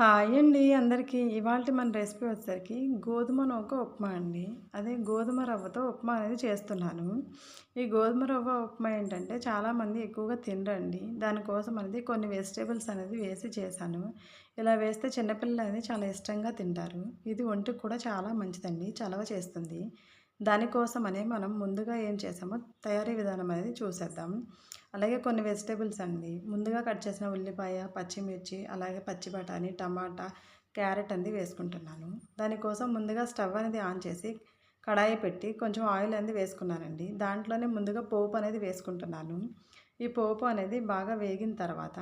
Hi అండి అందరికీ. ఇవాళ మన రెసిపీ వచ్చేసరికి గోధుమ నూక ఉప్మా అండి. అదే గోధుమ రవ్వతో ఉప్మా అనేది చేస్తున్నాను. ఈ గోధుమ రవ్వ ఉప్మా ఏంటంటే చాలామంది ఎక్కువగా తినరండి. దానికోసం అనేది కొన్ని వెజిటేబుల్స్ అనేది వేసి చేశాను. ఇలా వేస్తే చిన్నపిల్లలు అనేది చాలా ఇష్టంగా తింటారు. ఇది ఒంటికి కూడా చాలా మంచిదండి. చలవ చేస్తుంది. దానికోసమని మనం ముందుగా ఏం చేసామో తయారీ విధానం అనేది చూసేద్దాం. అలాగే కొన్ని వెజిటేబుల్స్ అండి. ముందుగా కట్ చేసిన ఉల్లిపాయ పచ్చిమిర్చి అలాగే పచ్చి బఠానీ టమాటా క్యారెట్ అనేది వేసుకుంటున్నాను. దానికోసం ముందుగా స్టవ్ అనేది ఆన్ చేసి కడాయి పెట్టి కొంచెం ఆయిల్ అనేది వేసుకున్నానండి. దాంట్లోనే ముందుగా పోపు అనేది వేసుకుంటున్నాను. ఈ పోపు అనేది బాగా వేగిన తర్వాత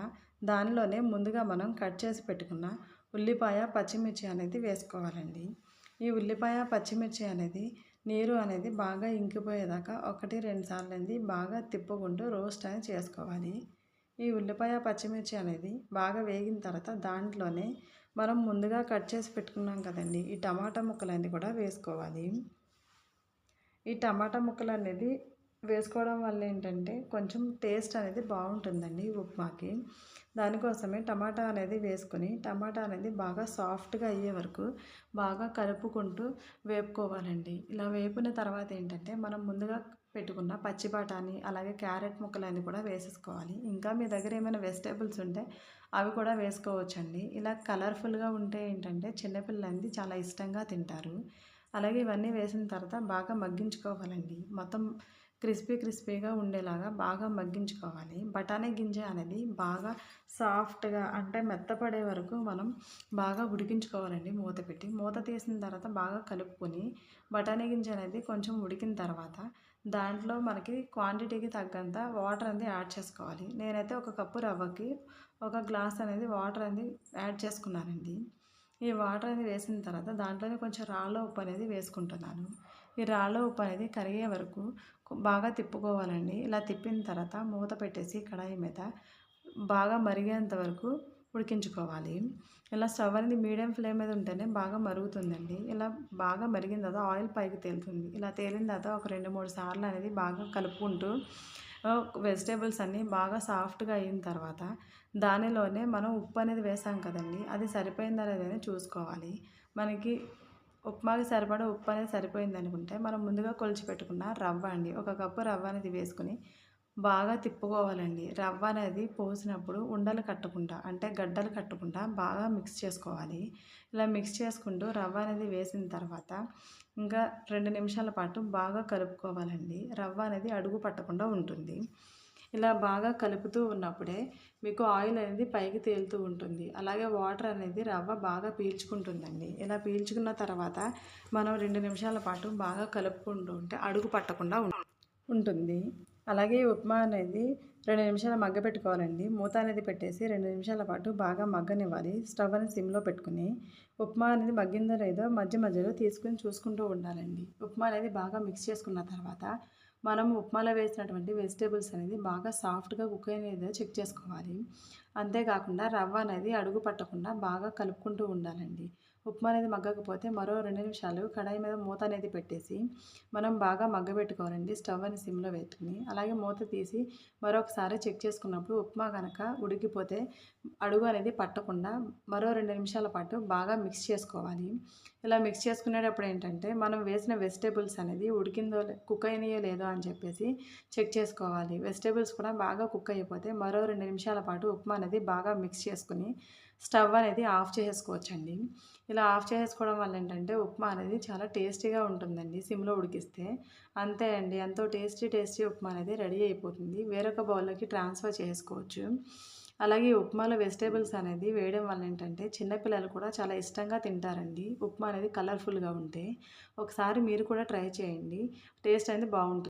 దానిలోనే ముందుగా మనం కట్ చేసి పెట్టుకున్న ఉల్లిపాయ పచ్చిమిర్చి అనేది వేసుకోవాలండి. ఈ ఉల్లిపాయ పచ్చిమిర్చి అనేది నీరు అనేది బాగా ఇంకిపోయేదాకా ఒకటి రెండు సార్లు అనేది బాగా తిప్పుకుంటూ రోస్ట్ అనేది చేసుకోవాలి. ఈ ఉల్లిపాయ పచ్చిమిర్చి అనేది బాగా వేగిన తర్వాత దాంట్లోనే మనం ముందుగా కట్ చేసి పెట్టుకున్నాం కదండి ఈ టమాటా ముక్కలు అనేది కూడా వేసుకోవాలి. ఈ టమాటా ముక్కలు అనేది వేసుకోవడం వల్ల ఏంటంటే కొంచెం టేస్ట్ అనేది బాగుంటుందండి ఉప్మాకి. దానికోసమే టమాటా అనేది వేసుకొని టమాటా అనేది బాగా సాఫ్ట్గా అయ్యే వరకు బాగా కలుపుకుంటూ వేపుకోవాలండి. ఇలా వేపిన తర్వాత ఏంటంటే మనం ముందుగా పెట్టుకున్న పచ్చి బఠానీ అలాగే క్యారెట్ ముక్కలని కూడా వేసేసుకోవాలి. ఇంకా మీ దగ్గర ఏమైనా వెజిటేబుల్స్ ఉంటే అవి కూడా వేసుకోవచ్చండి. ఇలా కలర్ఫుల్గా ఉంటే ఏంటంటే చిన్నపిల్లలది చాలా ఇష్టంగా తింటారు. అలాగే ఇవన్నీ వేసిన తర్వాత బాగా మగ్గించుకోవాలండి. మొత్తం క్రిస్పీ క్రిస్పీగా ఉండేలాగా బాగా మగ్గించుకోవాలి. బఠానీ గింజ అనేది బాగా సాఫ్ట్గా అంటే మెత్తపడే వరకు మనం బాగా ఉడికించుకోవాలండి మూత పెట్టి. మూత తీసిన తర్వాత బాగా కలుపుకొని బఠానీ గింజ అనేది కొంచెం ఉడికిన తర్వాత దాంట్లో మనకి క్వాంటిటీకి తగ్గంత వాటర్ అనేది యాడ్ చేసుకోవాలి. నేనైతే ఒక కప్పు రవ్వకి ఒక గ్లాస్ అనేది వాటర్ అనేది యాడ్ చేసుకున్నానండి. ఈ వాటర్ అనేది వేసిన తర్వాత దాంట్లోనే కొంచెం రాళ్ళ ఉప్పు అనేది వేసుకుంటున్నాను. ఈ రాళ్ళ ఉప్పు అనేది కరిగే వరకు బాగా తిప్పుకోవాలండి. ఇలా తిప్పిన తర్వాత మూత పెట్టేసి కడాయి మీద బాగా మరిగేంత వరకు ఉడికించుకోవాలి. ఇలా స్టవ్ అనేది మీడియం ఫ్లేమ్ మీద ఉంటేనే బాగా మరుగుతుందండి. ఇలా బాగా మరిగిన తర్వాత ఆయిల్ పైకి తేలుతుంది. ఇలా తేలిన తర్వాత ఒక రెండు మూడు సార్లు అనేది బాగా కలుపుకుంటూ వెజిటేబుల్స్ అన్నీ బాగా సాఫ్ట్గా అయిన తర్వాత దానిలోనే మనం ఉప్పు అనేది వేసాం కదండి అది సరిపోయిందా లేదని చూసుకోవాలి. మనకి ఉప్మాకి సరిపడా ఉప్పు అనేది సరిపోయింది అనుకుంటే మనం ముందుగా కొలిచి పెట్టుకున్న రవ్వ అండి ఒక కప్పు రవ్వ అనేది వేసుకుని బాగా తిప్పుకోవాలండి. రవ్వ అనేది పోసినప్పుడు ఉండలు కట్టకుండా అంటే గడ్డలు కట్టకుండా బాగా మిక్స్ చేసుకోవాలి. ఇలా మిక్స్ చేసుకుంటూ రవ్వ అనేది వేసిన తర్వాత ఇంకా రెండు నిమిషాల పాటు బాగా కలుపుకోవాలండి. రవ్వ అనేది అడుగు పట్టకుండా ఉంటుంది. ఇలా బాగా కలుపుతూ ఉన్నప్పుడే మీకు ఆయిల్ అనేది పైకి తేలుతూ ఉంటుంది. అలాగే వాటర్ అనేది రవ్వ బాగా పీల్చుకుంటుందండి. ఇలా పీల్చుకున్న తర్వాత మనం రెండు నిమిషాల పాటు బాగా కలుపుకుంటూ ఉంటే అడుగు పట్టకుండా ఉంటుంది. అలాగే ఉప్మా అనేది రెండు నిమిషాలు మగ్గ పెట్టుకోవాలండి. మూత అనేది పెట్టేసి రెండు నిమిషాల పాటు బాగా మగ్గనివ్వాలి. స్టవ్ అనేది సిమ్లో పెట్టుకుని ఉప్మా అనేది మగ్గిందో లేదో మధ్య మధ్యలో తీసుకుని చూసుకుంటూ ఉండాలండి. ఉప్మా అనేది బాగా మిక్స్ చేసుకున్న తర్వాత మనం ఉప్మాలో వేసినటువంటి వెజిటేబుల్స్ అనేది బాగా సాఫ్ట్గా కుక్ అనేది చెక్ చేసుకోవాలి. అంతేకాకుండా రవ్వ అనేది అడుగు పట్టకుండా బాగా కలుపుకుంటూ ఉండాలండి. ఉప్మా అనేది మగ్గకపోతే మరో రెండు నిమిషాలు కడాయి మీద మూత అనేది పెట్టేసి మనం బాగా మగ్గబెట్టుకోవాలండి స్టవ్ అని సిమ్లో పెట్టుకుని. అలాగే మూత తీసి మరొకసారి చెక్ చేసుకున్నప్పుడు ఉప్మా కనుక ఉడికిపోతే అడుగు అనేది పట్టకుండా మరో రెండు నిమిషాల పాటు బాగా మిక్స్ చేసుకోవాలి. ఇలా మిక్స్ చేసుకునేటప్పుడు ఏంటంటే మనం వేసిన వెజిటేబుల్స్ అనేది ఉడికిందో కుక్ అయినాయో లేదో అని చెప్పేసి చెక్ చేసుకోవాలి. వెజిటేబుల్స్ కూడా బాగా కుక్ అయిపోతే మరో రెండు నిమిషాల పాటు ఉప్మా అనేది బాగా మిక్స్ చేసుకుని స్టవ్ అనేది ఆఫ్ చేసుకోవచ్చండి ఇలా ఆఫ్ చేసుకోవడం వల్ల ఏంటంటే ఉప్మా అనేది చాలా టేస్టీగా ఉంటుందండి సిమ్లో ఉడికిస్తే. అంతే అండి. ఎంతో టేస్టీ టేస్టీ ఉప్మా అనేది రెడీ అయిపోతుంది. వేరొక బౌల్లోకి ట్రాన్స్ఫర్ చేసుకోవచ్చు అలాగే ఉప్మాలో వెజిటేబుల్స్ అనేది వేయడం వల్ల ఏంటంటే చిన్నపిల్లలు కూడా చాలా ఇష్టంగా తింటారండి. ఉప్మా అనేది కలర్ఫుల్గా ఉంటే. ఒకసారి మీరు కూడా ట్రై చేయండి. టేస్ట్ అనేది బాగుంటుంది.